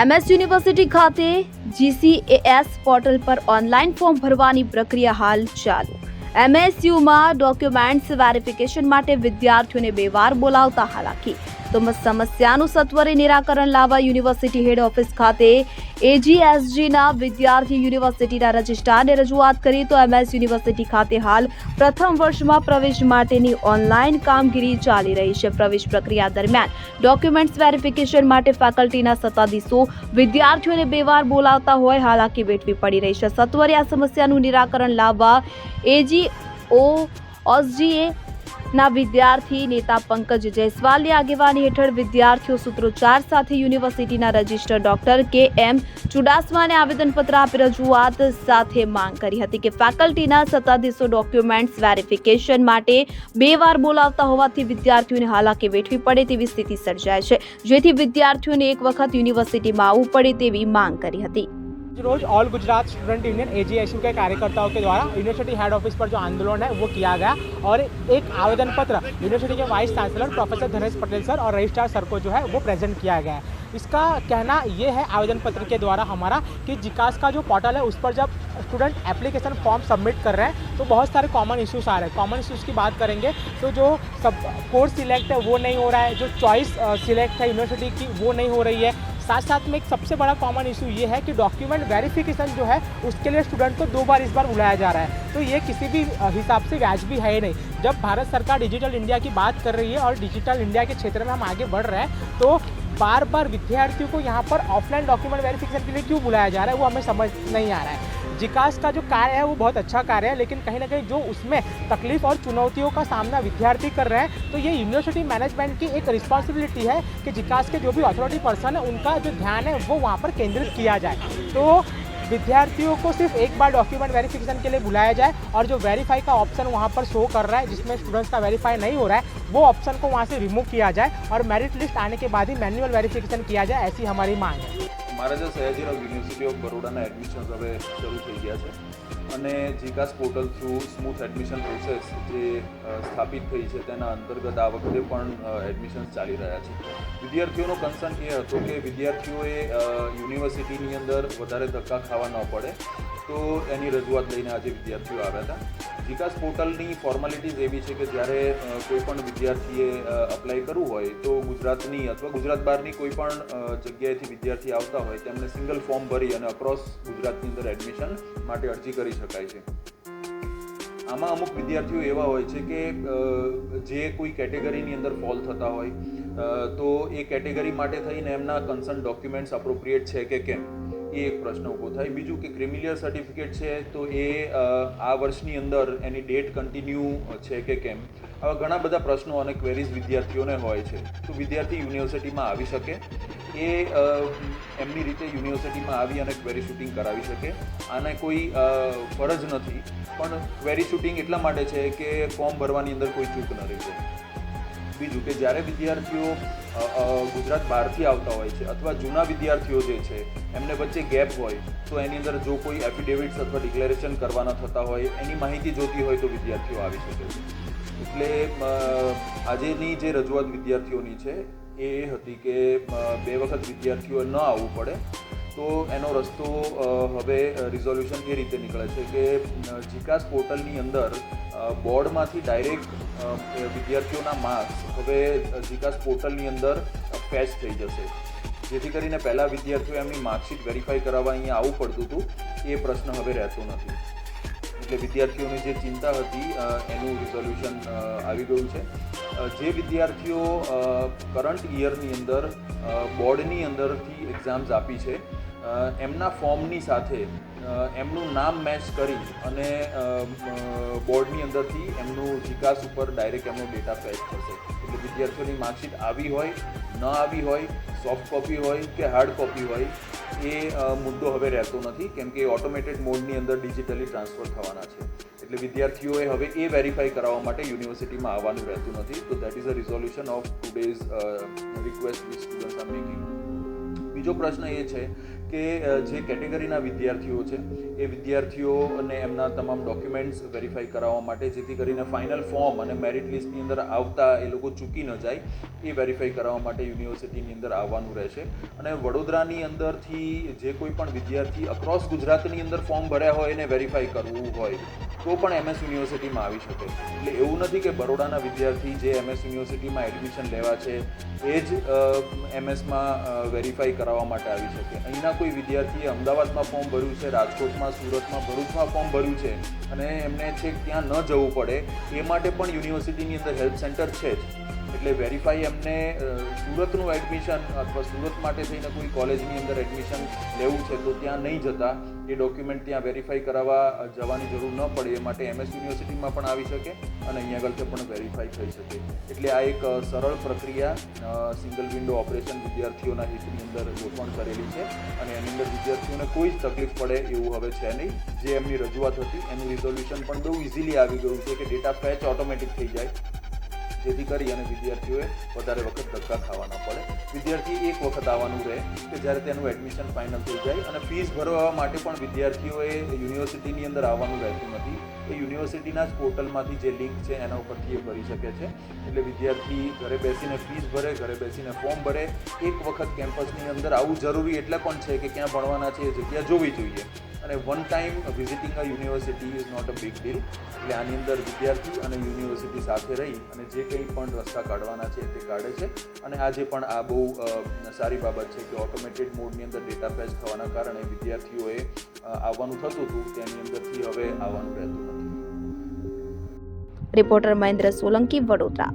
MS university ખાતે GCAS portal પર online form ભરવાની પ્રક્રિયા હાલ ચાલુ. એમએસયુમાં ડોક્યુમેન્ટ્સ વેરિફિકેશન માટે વિદ્યાર્થીઓને બે વાર બોલાવતા હાલાકી. તો સમસ્યાનું સત્વરે નિરાકરણ લાવવા યુનિવર્સિટી હેડ ઓફિસ ખાતે એજીએસજીના વિદ્યાર્થી યુનિવર્સિટીના રજિસ્ટ્રારને રજૂઆત કરી તો એમએસ યુનિવર્સિટી ખાતે હાલ પ્રથમ વર્ષમાં પ્રવેશ માટેની ઓનલાઈન કામગીરી ચાલી રહી છે. પ્રવેશ પ્રક્રિયા દરમિયાન ડોક્યુમેન્ટ્સ વેરિફિકેશન માટે ફેકલ્ટીના સત્તાધીશો વિદ્યાર્થીઓને બે વાર બોલાવતા હોય હાલાકી વેઠવી પડી રહી છે. સત્વરે આ સમસ્યાનું નિરાકરણ લાવવા એજીઓ ઓસજીએ ના વિદ્યાર્થી નેતા પંકજ જયસ્વાલની આગેવાની હેઠળ વિદ્યાર્થીઓ સૂત્રોચ્ચાર સાથે યુનિવર્સિટીના રજિસ્ટર ડોક્ટર કે એમ ચુડાસમાને આવેદનપત્ર આપી રજૂઆત સાથે માંગ કરી હતી કે ફેકલ્ટીના સત્તાધીશો ડોક્યુમેન્ટ્સ વેરિફિકેશન માટે બે વાર બોલાવતા હોવાથી વિદ્યાર્થીઓને હાલાકી વેઠવી પડે તેવી સ્થિતિ સર્જાય છે. જેથી વિદ્યાર્થીઓને એક વખત યુનિવર્સિટીમાં આવવું પડે તેવી માંગ કરી હતી. रोज all Gujarat student union AGSU के कार्यकर्ताओं के द्वारा यूनिवर्सिटी हेड ऑफ़िस पर जो आंदोलन है, वो किया गया। और एक आवेदन पत्र यूनिवर्सिटी के vice chancellor professor Dhanesh Patel sir और रजिस्ट्रार सर को जो है, वो प्रेजेंट किया गया है। इसका कहना ये है आवेदन पत्र के द्वारा हमारा कि जिकास का जो पोर्टल है, उस पर जब स्टूडेंट एप्लीकेशन फॉर्म सबमिट कर रहे हैं तो बहुत सारे कॉमन इश्यूज़ आ रहे हैं। कॉमन इश्यूज़ की बात करेंगे तो जो सब कोर्स सिलेक्ट है, वो नहीं हो रहा है। जो चॉइस सिलेक्ट है यूनिवर्सिटी की, वो नहीं हो रही है। साथ साथ में एक सबसे बड़ा कॉमन इशू ये है कि डॉक्यूमेंट वेरिफिकेशन जो है, उसके लिए स्टूडेंट को दो बार इस बार बुलाया जा रहा है। तो ये किसी भी हिसाब से वाजबी है ही नहीं। जब भारत सरकार डिजिटल इंडिया की बात कर रही है और डिजिटल इंडिया के क्षेत्र में हम आगे बढ़ रहे हैं तो बार बार विद्यार्थियों को यहाँ पर ऑफलाइन डॉक्यूमेंट वेरिफिकेशन के लिए क्यों बुलाया जा रहा है, वो हमें समझ नहीं आ रहा है। जिकास का जो कार्य है, वो बहुत अच्छा कार्य है, लेकिन कहीं ना कहीं जो उसमें तकलीफ़ और चुनौतियों का सामना विद्यार्थी कर रहे हैं तो ये यूनिवर्सिटी मैनेजमेंट की एक रिस्पॉन्सिबिलिटी है कि जिकास के जो भी अथॉरिटी पर्सन है, उनका जो ध्यान है, वो वहाँ पर केंद्रित किया जाए। तो विद्यार्थियों को सिर्फ़ एक बार डॉक्यूमेंट वेरिफिकेशन के लिए बुलाया जाए और जो वेरीफाई का ऑप्शन वहाँ पर शो कर रहा है, जिसमें स्टूडेंट्स का वेरीफाई नहीं हो रहा है, वो ऑप्शन को वहाँ से रिमूव किया जाए और मेरिट लिस्ट आने के बाद ही मैनुअल वेरिफिकेशन किया जाए, ऐसी हमारी मांग है। મહારાજા સયાજીરાવ યુનિવર્સિટી ઓફ બરોડાના એડમિશન્સ હવે શરૂ થઈ ગયા છે અને જીકાસ portal through smooth admission process જે સ્થાપિત થઈ છે તેના અંતર્ગત આ વખતે પણ એડમિશન્સ ચાલી રહ્યા છે. વિદ્યાર્થીઓનો કન્સર્ન એ હતો કે વિદ્યાર્થીઓએ યુનિવર્સિટીની અંદર વધારે ધક્કા ખાવા ન પડે તો એની રજૂઆત લઈને આજે વિદ્યાર્થીઓ આવ્યા હતા. વિકાસ પોર્ટલની ફોર્માલિટીઝ એવી છે કે જ્યારે કોઈ પણ વિદ્યાર્થીએ અપ્લાય કરવું હોય તો ગુજરાતની અથવા ગુજરાત બહારની કોઈ પણ જગ્યાએથી વિદ્યાર્થી આવતા હોય તેમને સિંગલ ફોર્મ ભરી અને અક્રોસ ગુજરાતની અંદર એડમિશન માટે અરજી કરી શકાય છે. આમાં અમુક વિદ્યાર્થીઓ એવા હોય છે કે જે કોઈ કેટેગરીની અંદર ફોલ થતા હોય તો એ કેટેગરી માટે થઈને એમના કન્સર્ન ડોક્યુમેન્ટ્સ અપ્રોપ્રિએટ છે કે કેમ? એ એક પ્રશ્ન ઊભો થાય. બીજું કે ક્રિમિલિયર સર્ટિફિકેટ છે તો એ આ વર્ષની અંદર એની ડેટ કન્ટિન્યુ છે કે કેમ? આવા ઘણા બધા પ્રશ્નો અને ક્વેરીઝ વિદ્યાર્થીઓને હોય છે. તો વિદ્યાર્થી યુનિવર્સિટીમાં આવી શકે. એ એમની રીતે યુનિવર્સિટીમાં આવી અને ક્વેરી શૂટિંગ કરાવી શકે. આને કોઈ ફરજ નથી. પણ ક્વેરી શૂટિંગ એટલા માટે છે કે ફોર્મ ભરવાની અંદર કોઈ ચૂક ન રહી. જાય બીજું કે જ્યારે વિદ્યાર્થીઓ ગુજરાત બહારથી આવતા હોય છે અથવા જૂના વિદ્યાર્થીઓ જે છે, એમને વચ્ચે ગેપ હોય, તો એની અંદર જો કોઈ એફિડેવિટ્સ અથવા ડિક્લેરેશન કરવાના થતા હોય, એની માહિતી જોતી હોય તો વિદ્યાર્થીઓ આવી શકે છે. એટલે આજેની જે રજૂઆત વિદ્યાર્થીઓની છે, એ હતી કે બે વખત વિદ્યાર્થીઓ ન આવવું પડે તો એનો રસ્તો હવે રિઝોલ્યુશન એ રીતે નીકળે છે કે જીકાસ પોર્ટલની અંદર બોર્ડમાંથી ડાયરેક્ટ વિદ્યાર્થીઓના માર્ક્સ હવે જીકાસ પોર્ટલની અંદર ફેચ થઈ જશે. જેથી કરીને પહેલાં વિદ્યાર્થીઓ એમની માર્કશીટ વેરીફાઈ કરાવવા અહીંયા આવવું પડતું હતું. એ પ્રશ્ન હવે રહેતો નથી. એટલે વિદ્યાર્થીઓની જે ચિંતા હતી એનું રિઝોલ્યુશન આવી ગયું છે. જે વિદ્યાર્થીઓ કરંટ યરની અંદર બોર્ડની અંદરથી એક્ઝામ્સ આપી છે એમના ફોર્મની સાથે એમનું નામ મેચ કરી અને બોર્ડની અંદરથી એમનું વિકાસ ઉપર ડાયરેક્ટ એમનો ડેટા ફેચ થશે. એટલે વિદ્યાર્થીઓની માર્કશીટ આવી હોય, ન આવી હોય સોફ્ટ કોપી હોય કે હાર્ડ કોપી હોય, એ મુદ્દો હવે રહેતો નથી, કેમ કે ઓટોમેટેડ મોડની અંદર ડિજિટલી ટ્રાન્સફર થવાના છે. એટલે વિદ્યાર્થીઓએ હવે એ વેરીફાઈ કરાવવા માટે યુનિવર્સિટીમાં આવવાનું રહેતું નથી. તો that is a resolution of today's request which students are making બીજો પ્રશ્ન એ છે કે જે કેટેગરીના વિદ્યાર્થીઓ છે, એ વિદ્યાર્થીઓ અને એમના તમામ ડોક્યુમેન્ટ્સ વેરીફાઈ કરાવવા માટે જેથી કરીને ફાઇનલ ફોર્મ અને મેરિટ લિસ્ટની અંદર આવતા એ લોકો ચૂકી ન જાય, એ વેરીફાઈ કરાવવા માટે યુનિવર્સિટીની અંદર આવવાનું રહેશે. અને વડોદરાની અંદરથી જે કોઈ પણ વિદ્યાર્થી અક્રોસ ગુજરાતની અંદર ફોર્મ ભર્યા હોય એને વેરીફાઈ કરવું હોય, તો પણ એમએસ યુનિવર્સિટીમાં આવી શકે. એટલે એવું નથી કે બરોડાના વિદ્યાર્થી જે એમએસ યુનિવર્સિટીમાં એડમિશન લેવા છે, એ જ એમએસમાં વેરીફાઈ કરાવવા માટે આવી શકે. અહીંના વિદ્યાર્થીએ અમદાવાદમાં ફોર્મ ભર્યું છે, રાજકોટમાં, સુરતમાં, ભરૂચમાં ફોર્મ ભર્યું છે અને એમને છેક ત્યાં ન જવું પડે, એ માટે પણ યુનિવર્સિટીની અંદર હેલ્પ સેન્ટર છે જ. એટલે વેરીફાઈ એમને સુરતનું એડમિશન અથવા સુરત માટે થઈને કોઈ કોલેજની અંદર એડમિશન લેવું છે તો ત્યાં નહીં જતા. એ ડોક્યુમેન્ટ ત્યાં વેરીફાઈ કરાવવા જવાની જરૂર ન પડે. એ માટે એમએસ યુનિવર્સિટીમાં પણ આવી શકે અને અહીંયા આગળ પણ વેરીફાઈ થઈ શકે. એટલે આ એક સરળ પ્રક્રિયા સિંગલ વિન્ડો ઓપરેશન વિદ્યાર્થીઓના હિતની અંદર ગોઠવણ કરેલી છે અને એની અંદર વિદ્યાર્થીઓને કોઈ જ તકલીફ પડે એવું હવે છે નહીં. જે એમની રજૂઆત હતી, એનું રિઝોલ્યુશન પણ બહુ ઇઝીલી આવી ગયું છે કે ડેટા ફેચ ઓટોમેટિક થઈ જાય. જેથી કરી અને વિદ્યાર્થીઓએ વધારે વખત ધક્કા ખાવા ન પડે. વિદ્યાર્થી એક વખત આવવાનું રહે કે જ્યારે તેનું એડમિશન ફાઇનલ થઈ જાય અને ફીસ ભરવા માટે પણ વિદ્યાર્થીઓએ યુનિવર્સિટીની અંદર આવવાનું રહેતું નથી. એ યુનિવર્સિટીના જ પોર્ટલમાંથી જે લિંક છે એના ઉપરથી એ ભરી શકે છે. એટલે વિદ્યાર્થી ઘરે બેસીને ફીસ ભરે, ઘરે બેસીને ફોર્મ ભરે. એક વખત કેમ્પસની અંદર આવું જરૂરી એટલે પણ છે કે ક્યાં ભણવાના છે એ જગ્યા જોવી જોઈએ. અને one time visiting a university is not a big deal એટલે આની અંદર વિદ્યાર્થી અને યુનિવર્સિટી સાથે રહી અને જે કંઈ પણ રસ્તા કાઢવાના છે તે કાઢે છે. અને આજે પણ આ બહુ સારી બાબત છે કે ઓટોમેટેડ મોડની અંદર ડેટા પેચ થવાના કારણે વિદ્યાર્થીઓએ આવવાનું થતું હતું. તેની અંદરથી હવે આવવાનું રહેતું નથી. રિપોર્ટર મહેન્દ્ર સોલંકી વડોદરા